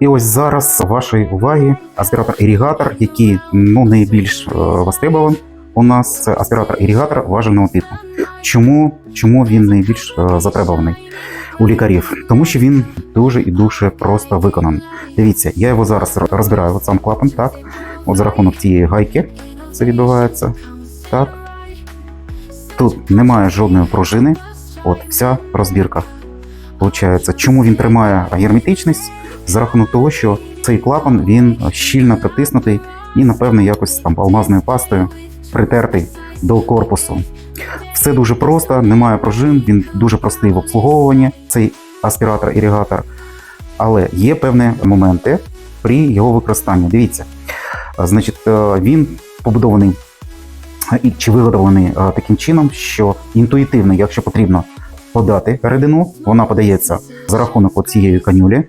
І ось зараз вашої уваги аспіратор-ірігатор, який ну, найбільш е, востребований у нас це аспіратор-ірігатор важельного типу. Чому, чому він найбільш е, затребуваний у лікарів? Тому що він дуже і дуже просто виконаний. Дивіться, я його зараз розбираю, от сам клапан, так. От за рахунок цієї гайки це відбувається. Так. Тут немає жодної пружини. От вся розбірка. Получається, чому він тримає герметичність? За рахунок того, що цей клапан він щільно притиснутий і, напевно, якось там алмазною пастою притертий до корпусу. Все дуже просто, немає пружин, він дуже простий в обслуговуванні, цей аспіратор-іригатор. Але є певні моменти при його використанні. Дивіться, значить, е, він побудований е, чи виготовлений е, таким чином, що інтуїтивно, якщо потрібно подати рідину, вона подається за рахунок цієї канюлі,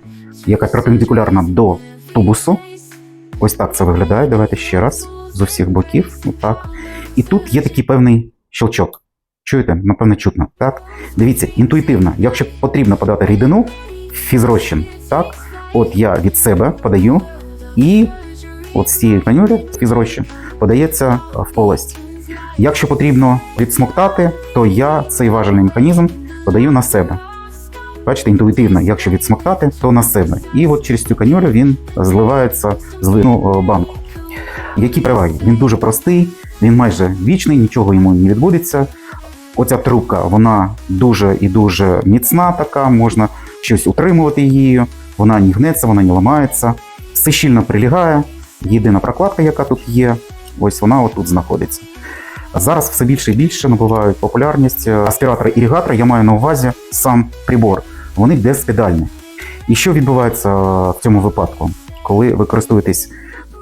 яка перпендикулярна до тубусу. Ось так це виглядає. Давайте ще раз з усіх боків. Отак. І тут є такий певний щелчок. Чуєте? Напевно, чутно. Так? Дивіться, інтуїтивно, якщо потрібно подати рідину, фізрозчин, так? От я від себе подаю, і от з цієї канюлі фізрозчин подається в полость. Якщо потрібно відсмоктати, то я цей важельний механізм подаю на себе. Бачите, інтуїтивно, якщо відсмоктати, то на себе. І от через цю канюлю він зливається з ну, банку. Які переваги? Він дуже простий, він майже вічний, нічого йому не відбудеться. Оця трубка, вона дуже і дуже міцна, така, можна щось утримувати її, вона не гнеться, вона не ламається, все щільно прилягає. Єдина прокладка, яка тут є, ось вона отут знаходиться. Зараз все більше і більше набувають популярність аспіратори іригатори. Я маю на увазі сам прибор. Вони безпедальні. І що відбувається в цьому випадку, коли ви користуєтесь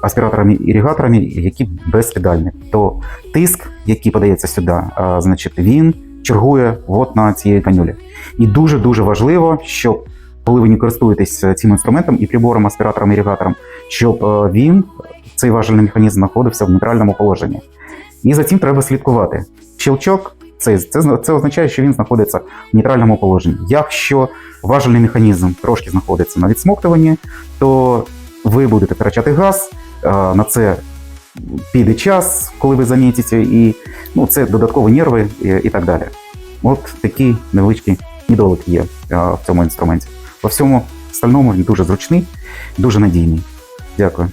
аспіраторами-ірігаторами, які безпедальні, то тиск, який подається сюди, значить, він чергує от на цієї канюлі. І дуже дуже важливо, щоб коли ви не користуєтесь цим інструментом і прибором, аспіратором ірігатором, щоб е, він, цей важельний механізм, знаходився в нейтральному положенні. І за цим треба слідкувати. Щелчок це, це, це означає, що він знаходиться в нейтральному положенні. Якщо важельний механізм трошки знаходиться на відсмоктуванні, то ви будете втрачати газ. На це піде час, коли ви замітите, і ну, це додаткові нерви і, і так далі. От такий невеличкий недолік є в цьому інструменті. По всьому остальному він дуже зручний, дуже надійний. Дякую.